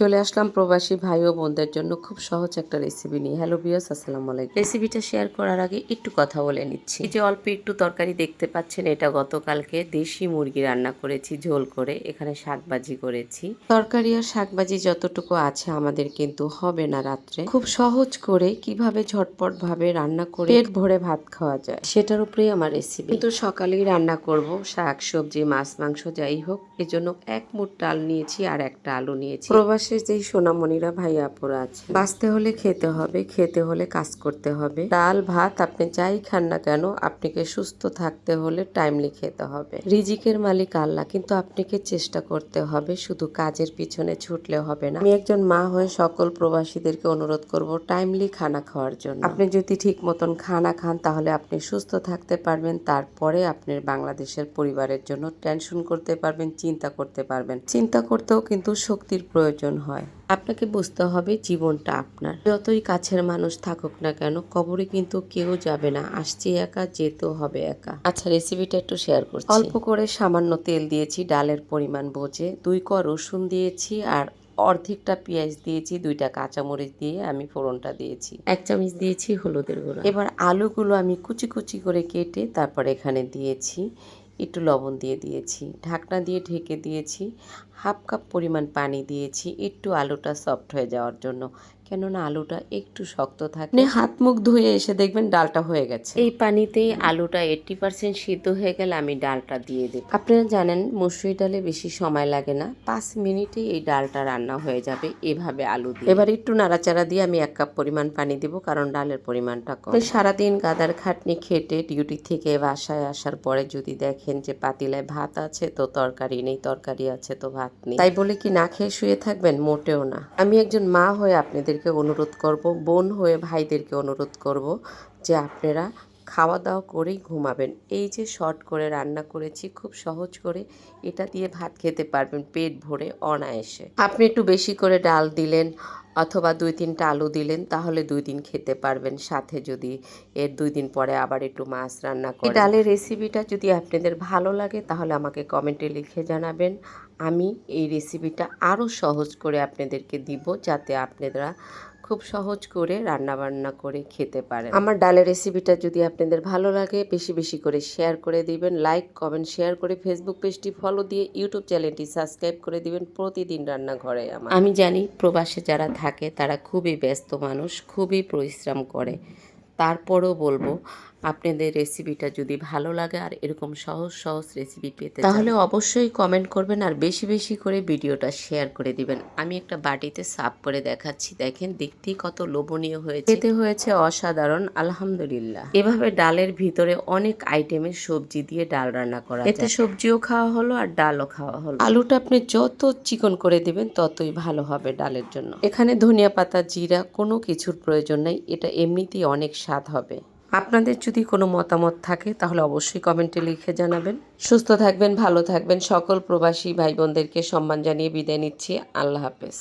চলে আসলাম প্রবাসী ভাই ও বোনদের জন্য খুব সহজ একটা রেসিপি নিয়ে। হ্যালো বিয়াস আসসালামু আলাইকুম। রেসিপিটা শেয়ার করার আগে একটু কথা বলে নিচ্ছি। এই যে অল্প একটু তরকারি দেখতে পাচ্ছেন, এটা গতকালকে দেশি মুরগি রান্না করেছি, ঝোল করে, এখানে শাকবাজি করেছি। তরকারি আর শাকবাজি যতটুকু আছে আমাদের কিন্তু হবে না রাত্রে। খুব সহজ করে কীভাবে ঝটপট ভাবে রান্না করে পেট ভরে ভাত খাওয়া যায়, সেটার উপরেই আমার রেসিপি কিন্তু সকালেই রান্না করব, শাক, সবজি, মাছ, মাংস, যাই হোক, এজন্য এক মুঠ ডাল নিয়েছি আর একটা আলু নিয়েছি। প্রবাসে যেই সোনামণিরা ভাই আপুরা আছে। বাঁচতে হলে খেতে হবে, খেতে হলে কাজ করতে হবে। ডাল, ভাত আপনি যাই খান না কেন, আপনাকে সুস্থ থাকতে হলে টাইমলি খেতে হবে। রিজিকের মালিক আল্লাহ, কিন্তু আপনাকে চেষ্টা করতে হবে, শুধু কাজের পিছনে ছুটলে হবে না। আমি একজন মা হয়ে সকল প্রবাসীদেরকে অনুরোধ করব টাইমলি খানা খাওয়ার জন্য। আপনি যদি ঠিক মতন খানা খান, তাহলে আপনি সুস্থ থাকতে পারবেন, তারপরে আপনার বাংলাদেশের পরিবারের জন্য টেনশন করতে পারবেন, চিন্তা করতে পারবেন। চিন্তা করতেও কিন্তু শক্তির প্রয়োজন হয়। আপনাকে বুঝতে হবে জীবনটা আপনার। যতই কাছের মানুষ থাকুক না কেন, কবরে কিন্তু কেউ যাবে না। আসছে একা, যেতেও হবে একা। আচ্ছা রেসিপিটা একটু শেয়ার করছি। অল্প করে সামান্য তেল দিয়েছি, ডালের পরিমাণ বোঝে। দুই ক রসুন দিয়েছি আর অর্ধেকটা পেঁয়াজ দিয়েছি, দুইটা কাঁচামরিচ দিয়ে আমি ফোড়নটা দিয়েছি। এক চামচ দিয়েছি হলুদের গুঁড়ো। এবার আলুগুলো আমি কুচি কুচি করে কেটে তারপর এখানে দিয়েছি। একটু লবণ দিয়ে দিয়েছি, ঢাকনা দিয়ে ঢেকে দিয়েছি, হাফ কাপ পরিমাণ পানি দিয়েছি, একটু আলুটা সফট হয়ে যাওয়ার জন্য। কেননা আলুটা একটু শক্ত থাকে। আপনি হাত মুখ ধুয়ে এসে দেখবেন ডালটা হয়ে গেছে। এই পানিতেই আলুটা এইটটি পার্সেন্ট সিদ্ধ হয়ে গেলে আমি ডালটা দিয়ে দেব। আপনারা জানেন মুসুরি ডালে বেশি সময় লাগে না পাঁচ মিনিটে এই ডালটা রান্না হয়ে যাবে এভাবে আলু দিয়ে। এবার একটু নাড়াচাড়া দিয়ে আমি এক কাপ পরিমাণ পানি দেব কারণ ডালের পরিমাণটা কম। সারাদিন গাদার খাটনি খেটে ডিউটি থেকে বাসায় আসার পরে যদি দেখেন যে পাতিলায় ভাত আছে তো তরকারি নেই তরকারি আছে তো ভাত নেই। তাই বলে কি না খেয়ে শুয়ে থাকবেন? মোটেও না। আমি একজন মা হয়ে আপনাদেরকে অনুরোধ করব বোন হয়ে ভাইদেরকে অনুরোধ করব যে আপনারা খাওয়া দাওয়া করেই ঘুমাবেন। এই যে শর্ট করে রান্না করেছি খুব সহজ করে এটা দিয়ে ভাত খেতে পারবেন পেট ভরে অনায়াসে। আপনি একটু বেশি করে ডাল দিলেন অথবা দুই তিনটা আলু দিলেন তাহলে দুই দিন খেতে পারবেন। সাথে যদি এর দুই দিন পরে আবার একটু মাছ রান্না করেন। ডালের রেসিপিটা যদি আপনাদের ভালো লাগে তাহলে আমাকে কমেন্টে লিখে জানাবেন। আমি এই রেসিপিটা আরও সহজ করে আপনাদেরকে দিব যাতে আপনারা খুব সহজ করে রান্নাবান্না করে খেতে পারেন। আমার ডালের রেসিপিটা যদি আপনাদের ভালো লাগে বেশি বেশি করে শেয়ার করে দিবেন লাইক কমেন্ট শেয়ার করে ফেসবুক পেজটি ফলো দিয়ে ইউটিউব চ্যানেলটি সাবস্ক্রাইব করে দিবেন প্রতিদিন রান্নাঘরে আমার। আমি জানি প্রবাসে যারা থাকে তারা খুবই ব্যস্ত মানুষ খুবই পরিশ্রম করে। তারপরেও বলব আপনাদের রেসিপিটা যদি ভালো লাগে আর এরকম সহজ সহজ রেসিপি পেতে তাহলে অবশ্যই কমেন্ট করবেন আর বেশি বেশি করে ভিডিওটা শেয়ার করে দিবেন। আমি একটা বাটিতে সাফ করে দেখাচ্ছি দেখেন দেখতেই কত লোভনীয় হয়েছে। খেতে হয়েছে অসাধারণ আলহামদুলিল্লাহ। এভাবে ডালের ভিতরে অনেক আইটেমের সবজি দিয়ে ডাল রান্না করা এতে সবজিও খাওয়া হলো আর ডালও খাওয়া হলো। আলুটা আপনি যত চিকন করে দিবেন ততই ভালো হবে ডালের জন্য। এখানে ধনিয়া পাতা জিরা কোনো কিছুর প্রয়োজন নেই এটা এমনিতেই অনেক স্বাদ হবে। আপনাদের যদি কোনো মতামত থাকে, তাহলে অবশ্যই কমেন্টে লিখে জানাবেন। সুস্থ থাকবেন, ভালো থাকবেন। সকল প্রবাসী ভাই বোনদেরকে সম্মান জানিয়ে বিদায় নিচ্ছি। আল্লাহ হাফেজ।